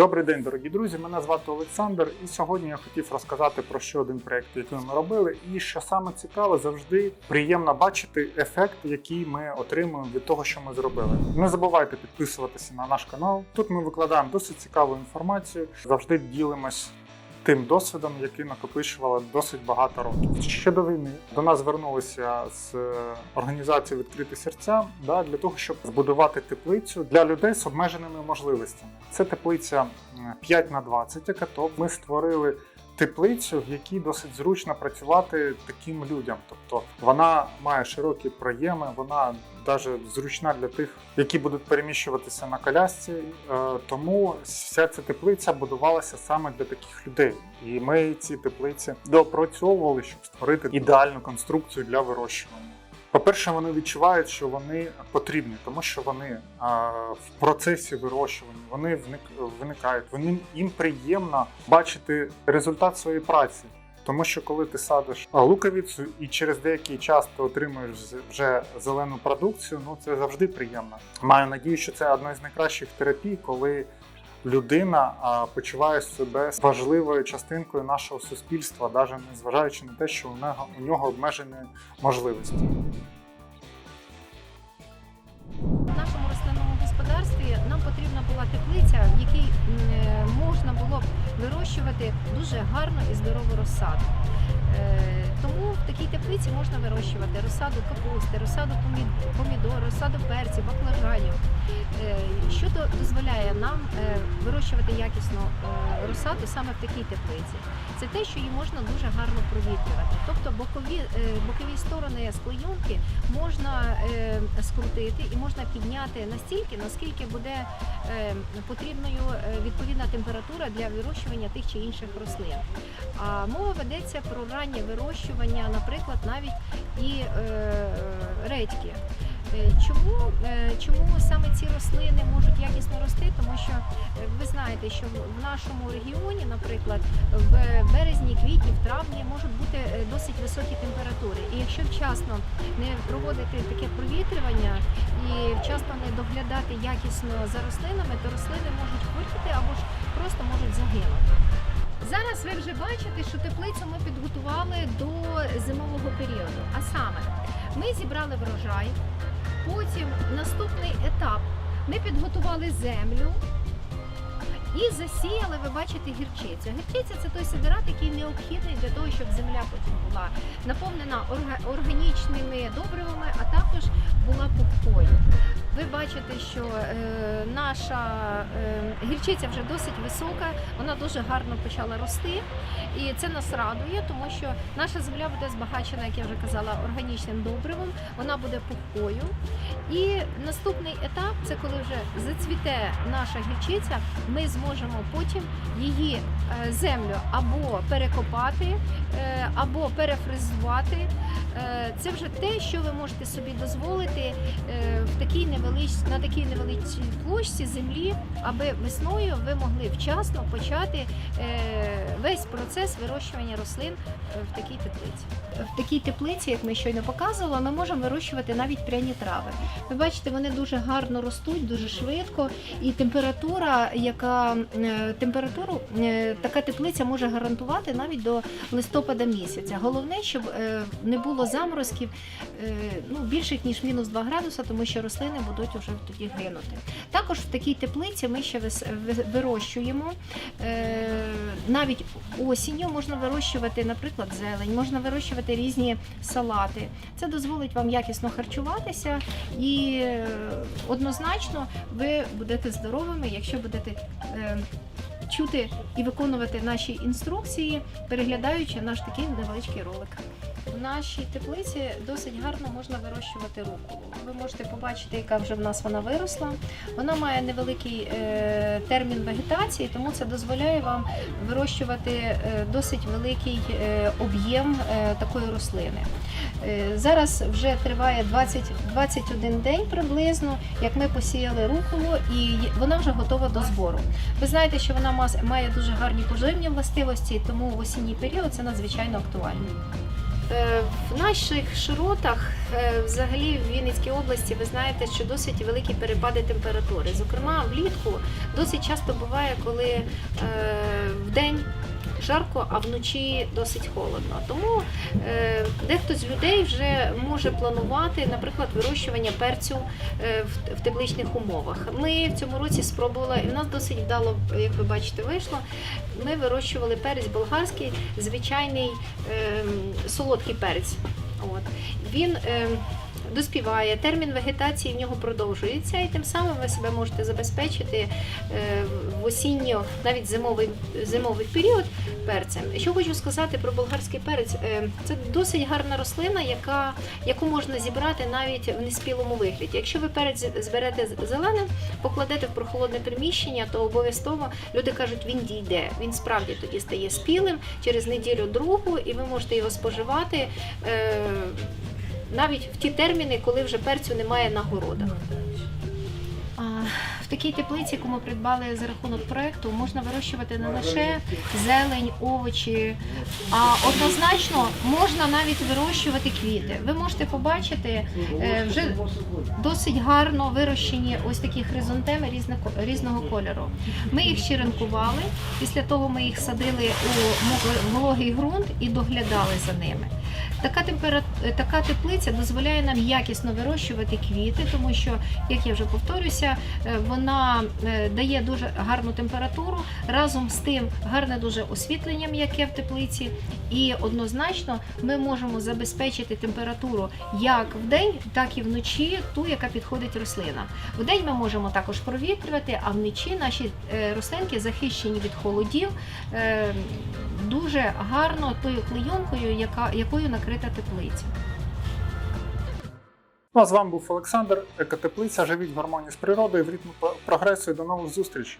Добрий день, дорогі друзі. Мене звати Олександр, і сьогодні я хотів розказати про ще один проєкт, який ми робили. І що саме цікаве, завжди приємно бачити ефект, який ми отримуємо від того, що ми зробили. Не забувайте підписуватися на наш канал. Тут ми викладаємо досить цікаву інформацію. Завжди ділимось. Тим досвідом, який накопичували досить багато років. Ще до війни до нас звернулися з е, організації Відкриті серця да, для того, щоб збудувати теплицю для людей з обмеженими можливостями. Це теплиця м, 5 на 20 екатоп. Ми створили теплицю, в якій досить зручно працювати таким людям. Тобто вона має широкі проєми, вона навіть зручна для тих, які будуть переміщуватися на колясці. Е, Тому вся ця теплиця будувалася саме для таких людей. І ми ці теплиці допрацьовували, щоб створити ідеальну конструкцію для вирощування. По-перше, вони відчувають, що вони потрібні, тому що вони в процесі вирощування вони вник, виникають. Вони їм приємно бачити результат своєї праці. Тому що коли ти садиш луковицю і через деякий час ти отримуєш вже зелену продукцію, ну це завжди приємно. Маю надію, що це одна з найкращих терапій, коли людина почуває себе важливою частинкою нашого суспільства, навіть незважаючи на те, що у нього у нього обмежені можливості. В нашому рослинному господарстві нам потрібна була теплиця, в якій вирощувати дуже гарну і здорову розсаду. Е, Тому в такій теплиці можна вирощувати розсаду капусти, розсаду помід- помідор, розсаду перців, баклажанів, Е, що дозволяє нам е, вирощувати якісну розсаду саме в такій теплиці. Це те, що її можна дуже гарно провітрювати. Тобто бокові, бокові сторони склейонки можна скрутити і можна підняти настільки, наскільки буде потрібною відповідна температура для вирощування тих чи інших рослин. А мова ведеться про раннє вирощування, наприклад, навіть і е, редьки. Е, Чому, е, чому саме ці рослини можуть якісно рости? Тому що ви знаєте, що в- нашому регіоні, наприклад, в березні, квітні, в травні можуть бути досить високі температури. І якщо вчасно не проводити таке провітрювання і вчасно не доглядати якісно за рослинами, то рослини можуть хворіти або ж просто можуть загинути. Зараз ви вже бачите, що теплицю ми підготували до зимового періоду. А саме, ми зібрали врожай. Потім наступний етап ми підготували землю і засіяли, ви бачите, гірчицю. Гірчиця це той сидират, який необхідний для того, щоб земля потім була наповнена органічними добривами, а також була пухкою. Ви бачите, що е, наша е, гірчиця вже досить висока, вона дуже гарно почала рости. І це нас радує, тому що наша земля буде збагачена, як я вже казала, органічним добривом, вона буде пухкою. І наступний етап це коли вже зацвіте наша гірчиця, ми зможемо потім її е, землю або перекопати, е, або перефризувати. Е, Це вже те, що ви можете собі дозволити в такій невелич... на такій невеличкій площі землі, аби весною ви могли вчасно почати весь процес вирощування рослин в такій теплиці. В такій теплиці, як ми щойно показували, ми можемо вирощувати навіть пряні трави. Ви бачите, вони дуже гарно ростуть, дуже швидко, і температура, яка е, температуру е, така теплиця може гарантувати навіть до листопада місяця. Головне, щоб е, не було заморозків ну, більших ніж мінус 2 градуса, тому що рослини будуть вже тоді гинути. Також в такій теплиці ми ще вирощуємо навіть осінню можна вирощувати, наприклад, зелень, можна вирощувати різні салати. Це дозволить вам якісно харчуватися і однозначно ви будете здоровими, якщо будете чути і виконувати наші інструкції, переглядаючи наш такий невеличкий ролик. В нашій теплиці досить гарно можна вирощувати руколу. Ви можете побачити, яка вже в нас вона виросла. Вона має невеликий е, термін вегетації, тому це дозволяє вам вирощувати е, досить великий е, об'єм такої рослини. Зараз вже триває 20, 21 день приблизно, як ми посіяли руколу, і вона вже готова до збору. Ви знаєте, що вона має дуже гарні поживні властивості, тому в осінній період це надзвичайно актуально. Е, В наших широтах, е, взагалі в Вінницькій області, ви знаєте, що досить великі перепади температури. Зокрема, влітку досить часто буває, коли е, в день жарко, а вночі досить холодно. Тому е, дехто з людей вже може планувати, наприклад, вирощування перцю е, в, тепличних умовах. Ми в цьому році спробували, і в нас досить вдало, як ви бачите, вийшло. Ми вирощували перець болгарський, звичайний ем, солодкий перець. От. Він ем, доспіває, термін вегетації в нього продовжується, і тим самим ви себе можете забезпечити е, в осінньо, навіть зимовий, зимовий період перцем. Що хочу сказати про болгарський перець, Е, це досить гарна рослина, яка, яку можна зібрати навіть в неспілому вигляді. Якщо ви перець зберете зеленим, покладете в прохолодне приміщення, то обов'язково люди кажуть, він дійде. Він справді тоді стає спілим через неділю другу, і ви можете його споживати. Навіть в ті терміни, коли вже перцю немає на городах. В такій теплиці, яку ми придбали за рахунок проекту, можна вирощувати не лише зелень, овочі, а однозначно можна навіть вирощувати квіти. Ви можете побачити е, вже досить гарно вирощені ось такі хризантеми різного, кольору. Ми їх щеренкували, після того ми їх садили у вологий ґрунт і доглядали за ними. Така, темпера... така теплиця дозволяє нам якісно вирощувати квіти, тому що, як я вже повторюся, е, вона е, дає дуже гарну температуру, разом з тим гарне дуже освітлення м'яке в теплиці, і однозначно ми можемо забезпечити температуру як вдень, так і вночі, ту, яка підходить рослинам. Вдень ми можемо також провітрювати, а вночі наші е, рослинки захищені від холодів. Е, дуже гарно тою клейонкою, яка, якою накрита теплиця. Ну а з вами був Олександр, екотеплиця. Живіть в гармонії з природою, в ритмі прогресу і до нових зустрічей.